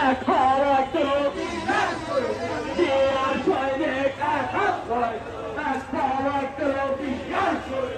That's correct, that's correct, that's correct, that's correct, that's correct, that's correct, that's correct, that's